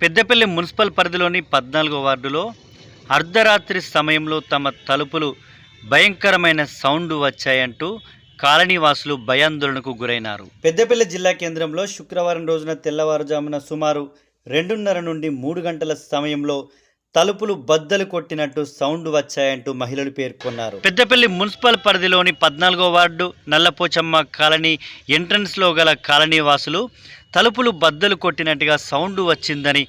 Peddapalli municipal పరిధిలోని పద్నాలుగో వార్డులో అర్ధరాత్రి సమయంలో తమ తలుపులు భయంకరమైన సౌండ్ వచ్చాయంటూ కాలనీవాసులు భయాందోళనకు గురైనారు. పెద్దపల్లి జిల్లా కేంద్రంలో శుక్రవారం రోజున తెల్లవారుజామున సుమారు రెండున్నర నుండి మూడు గంటల సమయంలో తలుపులు బద్దలు కొట్టినట్టు సౌండ్ వచ్చాయంటూ మహిళలు పేర్కొన్నారు. పెద్దపల్లి మున్సిపల్ పరిధిలోని పద్నాలుగో వార్డు నల్లపోచమ్మ కాలనీ ఎంట్రన్స్లో గల కాలనీ వాసులు తలుపులు బద్దలు కొట్టినట్టుగా సౌండ్ వచ్చిందని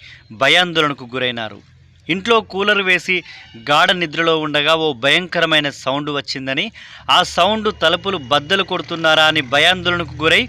భయాందోళనకు గురైనారు. ఇంట్లో కూలర్ వేసి గాఢ నిద్రలో ఉండగా ఓ భయంకరమైన సౌండ్ వచ్చిందని ఆ సౌండ్ తలుపులు బద్దలు కొడుతున్నారా అని భయాందోళనకు గురై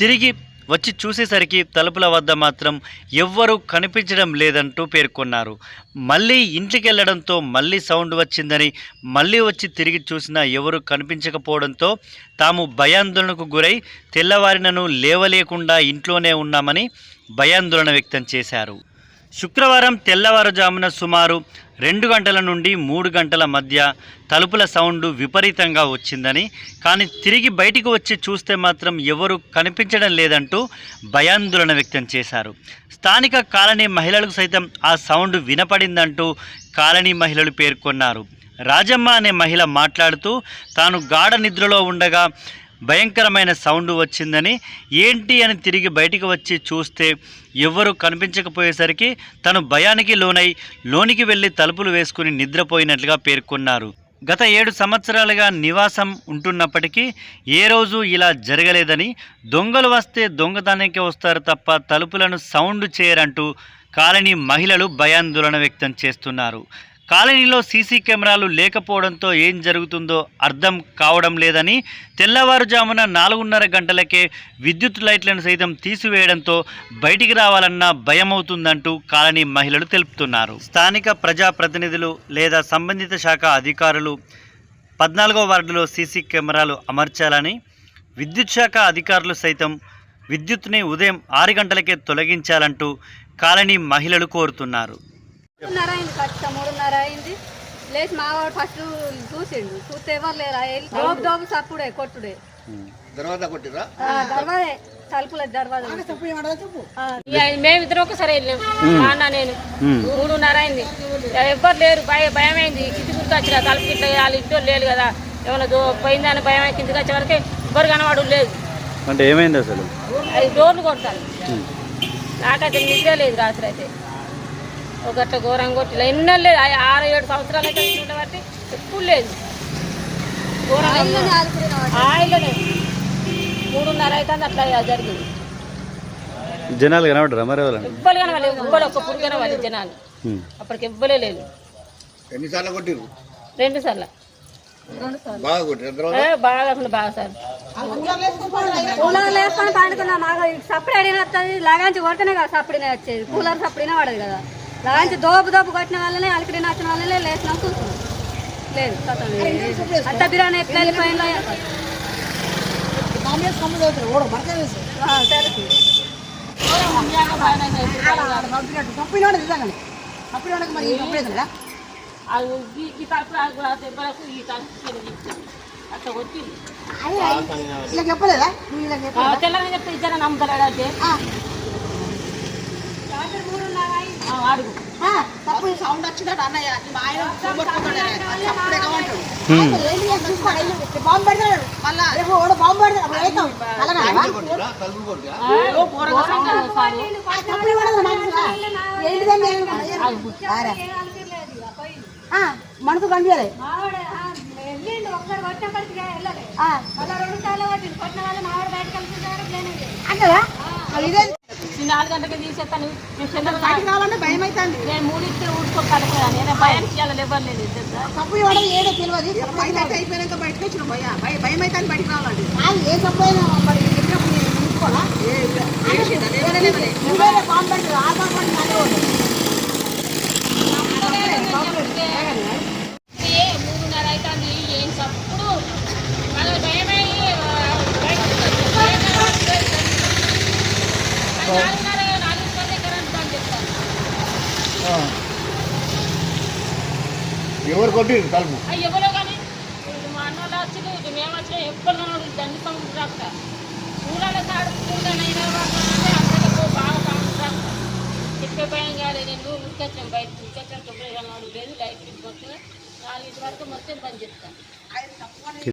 తిరిగి వచ్చి చూసేసరికి తలుపుల వద్ద మాత్రం ఎవ్వరూ కనిపించడం లేదంటూ పేర్కొన్నారు. మళ్ళీ ఇంటికి వెళ్ళడంతో మళ్ళీ సౌండ్ వచ్చిందని మళ్ళీ వచ్చి తిరిగి చూసినా ఎవరు కనిపించకపోవడంతో తాము భయాందోళనకు గురై తెల్లవారినను లేవలేకుండా ఇంట్లోనే ఉన్నామని భయాందోళన వ్యక్తం చేశారు. శుక్రవారం తెల్లవారుజామున సుమారు రెండు గంటల నుండి మూడు గంటల మధ్య తలుపుల సౌండ్ విపరీతంగా వచ్చిందని కానీ తిరిగి బయటికి వచ్చి చూస్తే మాత్రం ఎవరు కనిపించడం లేదంటూ భయాందోళన వ్యక్తం చేశారు. స్థానిక కాలనీ మహిళలకు సైతం ఆ సౌండ్ వినపడిందంటూ కాలనీ మహిళలు పేర్కొన్నారు. రాజమ్మ అనే మహిళ మాట్లాడుతూ తాను గాఢ నిద్రలో ఉండగా భయంకరమైన సౌండ్ వచ్చిందని ఏంటి అని తిరిగి బయటికి వచ్చి చూస్తే ఎవ్వరూ కనిపించకపోయేసరికి తను భయానికి లోనై లోనికి వెళ్ళి తలుపులు వేసుకుని నిద్రపోయినట్లుగా పేర్కొన్నారు. గత ఏడు సంవత్సరాలుగా నివాసం ఉంటున్నప్పటికీ ఏ రోజు ఇలా జరగలేదని దొంగలు వస్తే దొంగతనానికి వస్తారు తప్ప తలుపులను సౌండ్ చేయరంటూ కాలనీ మహిళలు భయాందోళన వ్యక్తం చేస్తున్నారు. కాలనీలో సీసీ కెమెరాలు లేకపోవడంతో ఏం జరుగుతుందో అర్థం కావడం లేదని తెల్లవారుజామున నాలుగున్నర గంటలకే విద్యుత్ లైట్లను సైతం తీసివేయడంతో బయటికి రావాలన్నా భయమవుతుందంటూ కాలనీ మహిళలు తెలుపుతున్నారు. స్థానిక ప్రజాప్రతినిధులు లేదా సంబంధిత శాఖ అధికారులు పద్నాలుగో వార్డులో సీసీ కెమెరాలు అమర్చాలని విద్యుత్ శాఖ అధికారులు సైతం విద్యుత్ని ఉదయం ఆరు గంటలకే తొలగించాలంటూ కాలనీ మహిళలు కోరుతున్నారు. అయింది ఖచ్చితంగా మూడున్నర అయింది. లేచి మావాడు ఫస్ట్ చూసిండు చూస్తే ఎవరు లేరా? దోబు దోబు సప్పుడే కొట్టుడే. దర్వాజా కొట్టిరా ఆ, దర్వాజే తలుపుల దర్వాజా మేమిద్దరం ఒకసారి వెళ్ళాం మా అన్న నేను. మూడున్నర అయింది. ఎవ్వరు లేరు భయ భయం అయింది కింది గుర్తు వచ్చిన తలుపు ఇట్లా వాళ్ళ ఇంట్లో లేదు కదా. ఏమైనా పోయిందని భయం కిందికి వచ్చే వరకు ఎవ్వరు కనవాడు లేదు. అంటే ఏమైంది అసలు? అది డోర్లు కొడతారు. నాకైతే నిద్ర లేదు రాత్రి అయితే. ఒకట్ల ఘోరంగా కొట్టి ఎన్నో లేదు. ఆరు ఏడు సంవత్సరాలు అయితే ఉంటుండే బట్టి ఎప్పుడు లేదు. ఆయిలనే మూడున్నర అయితే అట్లా జరిగింది. జనాలు కనబడరా మరి ఎవరైనా ఎవ్వరు కనవాలి ఎవ్వరు ఒక్క పురుగు కనవాలి జనాలు. అప్పటికి ఎవ్వలే లేదు. ఎన్నిసార్లు కొట్టిరు రెండు సార్లు. బాగా కొట్టిరు బాగా? అసలు బాగా సార్ కూలర్ వేసుకొని పండుకున్నా మాకు. సప్పుడు అడిగిన వస్తుంది లగాంచి కొడితేనే కదా సప్పుడినే వచ్చేది. కూలర్ సప్పుడినే పడదు కదా. లగాంచి దోపు దోపు కొట్టిన వాళ్ళనే అలికిడిన వచ్చిన వాళ్ళనే లేచినాం కూర్చున్నాం. లేదు. అంత బిర్యానీ ఎట్లా వెళ్ళిపోయిందో చెప్పలేదా? తెల్లని చెప్తే ఇద్దరు అడుగు తప్పు సౌండ్ వచ్చిందట అన్నయ్య మా ఆయన అప్పుడే కావంటాడు బాంబు పెడతాడు మళ్ళా రేపు ఓడ బాంబు పెడతాడు అప్పుడు అవుతాం అలాగా కొట్టిరా తలుపులు కొట్టిరా ఆ, ఘోరంగా సార్. తప్పుడు కూడా మనసులా ఏంటిదండి ఆరా. ఆ, మనసు కనిపించాలి మావాడు, ఆ, వెళ్ళిండు ఒక్కడు కొట్టినప్పటికీ వెళ్ళలే ఆ, మళ్ళా రెండు సార్లు కొట్టిండు కొట్టిన వాళ్ళు మావాడు బయటకు వెళ్తున్నారు ప్లేనే లేదు అంటదా మరి ఇదే ఈ నాలుగు గంటలకి తీసేస్తాను భయం అవుతుంది నేను మూడింటికి ఊడుకో కడుపుదాను నేను భయానికి ఇవ్వాలి ఎవరు లేదు తప్పు ఇవ్వడం ఏదో తెలియదు అయిపోయినాక బయటకు వచ్చిన భయ భయ భయం అయితే బయటకు రావాలండి కాదు ఏ తప్పు అయినా బాంబు ఆ బాంబు పెట్టి నడవదు ఏ మూడున్నర అవుతుంది ఏం తప్పుడు అది భయమై నాలుగున్నర నాలుగు గంటల కరెంట్ బంద్ చేస్తారు ఎవరు కొట్టి తలుపు? ఎవరో కానీ మా అన్న వాళ్ళు వచ్చి మేము వచ్చిన ఎప్పుడు దండి సౌండ్ రాక ఊళ్ళో తాడు బాగా సౌండ్ రాక భయం కాలేదు నేను ఉరికొచ్చాం బయట ఉరికొచ్చాం తొమ్మిది నాలుగు లేదు లైట్ మొత్తం నాలుగింటి వరకు మొత్తం బంద్ చెప్తాను